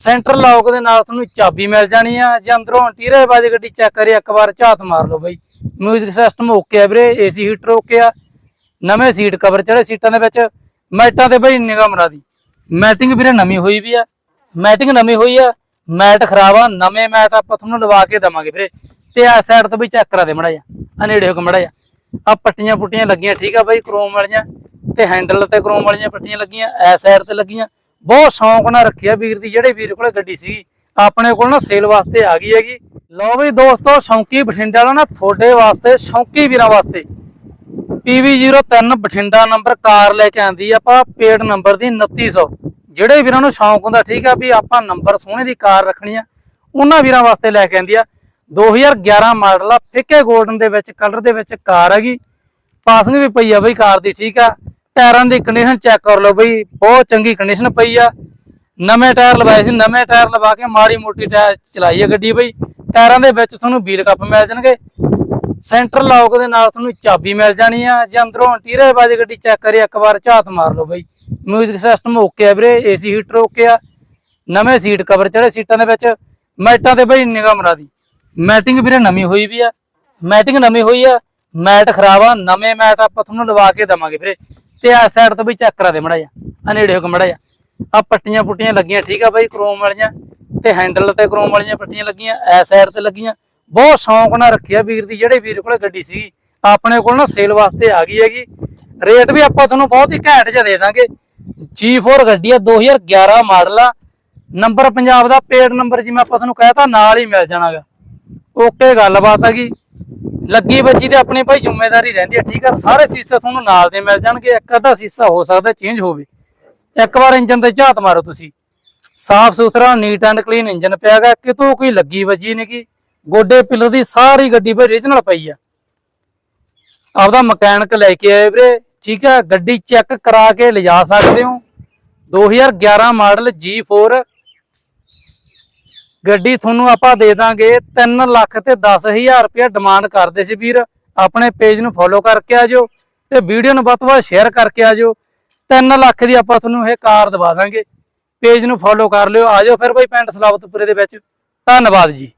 Centre lock ਦੇ ਨਾਲ ਤੁਹਾਨੂੰ ਚਾਬੀ ਮਿਲ ਜਾਣੀ ਆ। ਜੇ ਅੰਦਰੋਂ ਇੰਟੀਰੀਅਰ ਬਾਜ਼ੀ ਗੱਡੀ ਚੈੱਕ ਕਰੀ, ਇੱਕ ਵਾਰ ਝਾਤ ਮਾਰ ਲਓ ਬਈ। ਮਿਊਜ਼ਿਕ ਸਿਸਟਮ ਓਕੇ ਆ ਵੀਰੇ ਏਸੀ ਹੀਟਰ ਓਕੇ ਆ। ਨਵੇਂ ਸੀਟ ਕਵਰ ਚੜੇ ਸੀਟਾਂ ਦੇ ਵਿੱਚ। ਮੈਟਾਂ ਤੇ ਬਈ ਨਿਗਾਹ ਮਰਾ ਦੀ। ਮੈਟਿੰਗ ਵੀਰੇ ਨਵੀਂ ਹੋਈ ਵੀ ਆ। ਮੈਟਿੰਗ ਨਵੀਂ ਹੋਈ ਆ। ਮੈਟ ਖਰਾਬ ਆ। ਨਵੇਂ ਮੈਟ ਆਪਾਂ ਤੁਹਾਨੂੰ ਲਵਾ ਕੇ ਦਵਾਂਗੇ ਵੀਰੇ। ਤੇ ਆ ਸਾਈਡ ਤੋਂ ਵੀ ਚੈੱਕ ਕਰਾ ਦੇ ਮੜਾ ਜਾ ਆ ਨੇੜੇ ਹੋ ਕੇ ਮੜਾ ਜਾ ਆ ਪੱਟੀਆਂ ਪੁੱਟੀਆਂ ਲੱਗੀਆਂ, ਠੀਕ ਆ ਬਾਈ ਕ੍ਰੋਮ ਵਾਲੀਆਂ। ਤੇ ਹੈਂਡਲ ਤੇ ਕ੍ਰੋਮ ਵਾਲੀਆਂ ਪੱਟੀਆਂ ਲੱਗੀਆਂ। ਐ ਸਾਈਡ ਤੇ ਲੱਗੀਆਂ। ਬਹੁਤ ਸ਼ੌਂਕ ਨਾਲ ਰੱਖਿਆ ਵੀਰ ਦੀ, ਜਿਹੜੇ ਵੀਰ ਕੋਲੇ ਗੱਡੀ ਸੀ, ਆਪਣੇ ਕੋਲ ਨਾ ਸੇਲ ਵਾਸਤੇ ਆ ਗਈ ਹੈਗੀ। ਲਓ ਬਈ ਦੋਸਤੋ, ਸ਼ੌਂਕੀ ਬਠਿੰਡੇ ਵਾਲਾ ਨਾ ਤੁਹਾਡੇ ਵਾਸਤੇ, ਸ਼ੌਂਕੀ ਵੀਰਾਂ ਵਾਸਤੇ। PV03 ਬਠਿੰਡਾ ਨੰਬਰ ਕਾਰ ਲੈ ਕੇ ਆਂਦੀ ਆਪਾਂ ਪੇਡ ਨੰਬਰ ਦੀ 2900 ਜਿਹੜੇ ਵੀਰਾਂ ਨੂੰ ਸ਼ੌਂਕ ਹੁੰਦਾ, ਠੀਕ ਆ ਵੀ ਆਪਾਂ ਨੰਬਰ ਸੋਹਣੇ ਦੀ ਕਾਰ ਰੱਖਣੀ ਆ, ਉਹਨਾਂ ਵੀਰਾਂ ਵਾਸਤੇ ਲੈ ਕੇ ਆਂਦੀ ਆ। 2011 ਮਾਡਲ ਆ, ਫਿੱਕੇ 골ਡਨ ਦੇ ਵਿੱਚ ਕਲਰ ਦੇ ਵਿੱਚ ਕਾਰ ਹੈਗੀ। ਪਾਸਿੰਗ ਵੀ ਪਈ ਆ ਬਈ ਕਾਰ ਦੀ, ਠੀਕ ਆ। ਟਾਇਰਾਂ ਦੀ ਕੰਡੀਸ਼ਨ ਚੈੱਕ ਕਰ ਲਓ ਬਈ, ਬਹੁਤ ਚੰਗੀ ਕੰਡੀਸ਼ਨ ਪਈ ਆ। ਨਵੇਂ ਟਾਇਰ ਲਵਾਏ ਸੀ, ਨਵੇਂ ਟਾਇਰ ਲਵਾ ਕੇ ਮਾੜੀ ਮੋਟੀ ਟਾਇਰ ਚਲਾਈ ਆ ਗੱਡੀ ਬਈ। ਟਾਇਰਾਂ ਦੇ ਵਿੱਚ ਤੁਹਾਨੂੰ ਵੀਲ ਕੱਪ ਮਿਲ ਜਾਣਗੇ। ਸੈਂਟਰ ਲੌਕ ਦੇ ਨਾਲ ਤੁਹਾਨੂੰ ਚਾਬੀ ਮਿਲ ਜਾਣੀ ਆ। ਜੇ ਅੰਦਰੋਂ ਟੀਰੇ ਬਾਜ ਗੱਡੀ ਚੈੱਕ ਕਰੀ, ਇੱਕ ਵਾਰ ਝਾਤ ਮਾਰ ਲਓ ਬਈ। ਮਿਊਜ਼ਿਕ ਸਿਸਟਮ ਓਕੇ ਆ ਵੀਰੇ ਏਸੀ ਹੀਟਰ ਓਕੇ ਆ। ਨਵੇਂ ਸੀਟ ਕਵਰ ਚੜੇ ਸੀਟਾਂ ਦੇ ਵਿੱਚ। ਮੈਟਾਂ ਤੇ ਬਈ ਨਿਗਾਹ ਮਰਾ ਦੀ। ਮੈਟਿੰਗ ਵੀਰੇ ਨਵੀਂ ਹੋਈ ਵੀ ਆ। ਮੈਟਿੰਗ ਨਵੀਂ ਹੋਈ ਆ। ਮੈਟ ਖਰਾਬ ਆ। ਨਵੇਂ ਮੈਟ ਆਪਾਂ ਤੁਹਾਨੂੰ ਲਵਾ ਕੇ ਦਵਾਂਗੇ ਵੀਰੇ। ਤੇ ਆ ਸਾਈਡ ਤੋਂ ਵੀ ਚੈੱਕ ਕਰਾ ਦੇ ਮੜਾ ਜਾ ਆ ਨੇੜੇ ਹੋ ਕੇ ਮੜਾ ਜਾ ਆ ਪੱਟੀਆਂ ਪੁੱਟੀਆਂ ਲੱਗੀਆਂ, ਠੀਕ ਆ ਬਾਈ ਕ੍ਰੋਮ ਵਾਲੀਆਂ ਤੇ ਹੈਂਡਲ ਤੇ ਕ੍ਰੋਮ ਵਾਲੀਆਂ ਪੱਟੀਆਂ ਲੱਗੀਆਂ ਐ ਸਾਈਡ ਤੇ ਲੱਗੀਆਂ। ਬਹੁਤ ਸ਼ੌਂਕ ਨਾਲ ਰੱਖਿਆ ਵੀਰ ਦੀ, ਜਿਹੜੇ ਵੀਰ ਕੋਲੇ ਗੱਡੀ ਸੀ ਆਪਣੇ ਕੋਲ ਨਾ ਸੇਲ ਵਾਸਤੇ ਆ ਗਈ ਹੈਗੀ। ਰੇਟ ਵੀ ਆਪਾਂ ਤੁਹਾਨੂੰ ਬਹੁਤ ਹੀ ਘੈਂਟ ਜਿਹਾ ਦੇ ਦਾਂਗੇ। G4 ਗੱਡੀ ਆ 2011 ਮਾਡਲ ਆ। ਨੰਬਰ ਪੰਜਾਬ ਦਾ ਪੇਡ ਨੰਬਰ ਜਿਵੇਂ ਆਪਾਂ ਤੁਹਾਨੂੰ ਕਹਿਤਾ, ਨਾਲ ਹੀ ਮਿਲ ਜਾਣਾਗਾ। ਓਕੇ, ਗੱਲਬਾਤ ਹੈਗੀ। ਲੱਗੀ ਵੱਜੀ ਤੇ ਆਪਣੀ ਭਾਈ ਜ਼ਿੰਮੇਵਾਰੀ ਰਹਿੰਦੀ ਹੈ, ਠੀਕ ਆ? ਸਾਰੇ ਸੀਸੇ ਤੁਹਾਨੂੰ ਨਾਲ ਦੇ ਮਿਲ ਜਾਣਗੇ, ਇੱਕ ਅੱਧਾ ਸੀਸਾ ਹੋ ਸਕਦਾ ਚੇਂਜ ਹੋਵੇ। ਇੱਕ ਵਾਰ ਇੰਜਨ ਤੇ ਝਾਤ ਮਾਰੋ ਤੁਸੀਂ। ਸਾਫ਼ ਸੁਥਰਾ ਨੀਟ ਐਂਡ ਕਲੀਨ ਇੰਜਨ ਪਿਆਗਾ ਕਿਤੋਂ ਕੋਈ ਲੱਗੀ ਵੱਜੀ ਨਹੀਂ ਕੀ ਗੋਡੇ ਪਿੱਲਰ ਦੀ ਸਾਰੀ ਗੱਡੀ ਭਾਈ ਰੀਜਨਲ ਪਈ ਆ। ਆਪਦਾ ਮਕੈਨਿਕ ਲੈ ਕੇ ਆਏ ਵੀਰੇ, ਠੀਕ ਆ? ਗੱਡੀ ਚੈੱਕ ਕਰਾ ਕੇ ਲਿਜਾ ਸਕਦੇ ਹੋ। 2011 ਮਾਡਲ G4 ਗੱਡੀ ਤੁਹਾਨੂੰ ਆਪਾਂ ਦੇ ਦਾਂਗੇ 3 ਲੱਖ ਤੇ 10000 ਰੁਪਇਆ ਡਿਮਾਂਡ ਕਰਦੇ ਸੀ ਵੀਰ। ਆਪਣੇ ਪੇਜ ਨੂੰ ਫੋਲੋ ਕਰਕੇ ਆ ਜਾਓ ਤੇ ਵੀਡੀਓ ਨੂੰ ਵੱਧ ਤੋਂ ਵੱਧ ਸ਼ੇਅਰ ਕਰਕੇ ਆ ਜਾਓ। 3 ਲੱਖ ਦੀ ਆਪਾਂ ਤੁਹਾਨੂੰ ਇਹ ਕਾਰ ਦਵਾ ਦਾਂਗੇ। ਪੇਜ ਨੂੰ ਫੋਲੋ ਕਰ ਲਿਓ, ਆ ਜਾਓ ਫਿਰ ਬਈ ਪਿੰਡ ਸਲਾਵਤਪੁਰੇ ਦੇ ਵਿੱਚ। ਧੰਨਵਾਦ ਜੀ।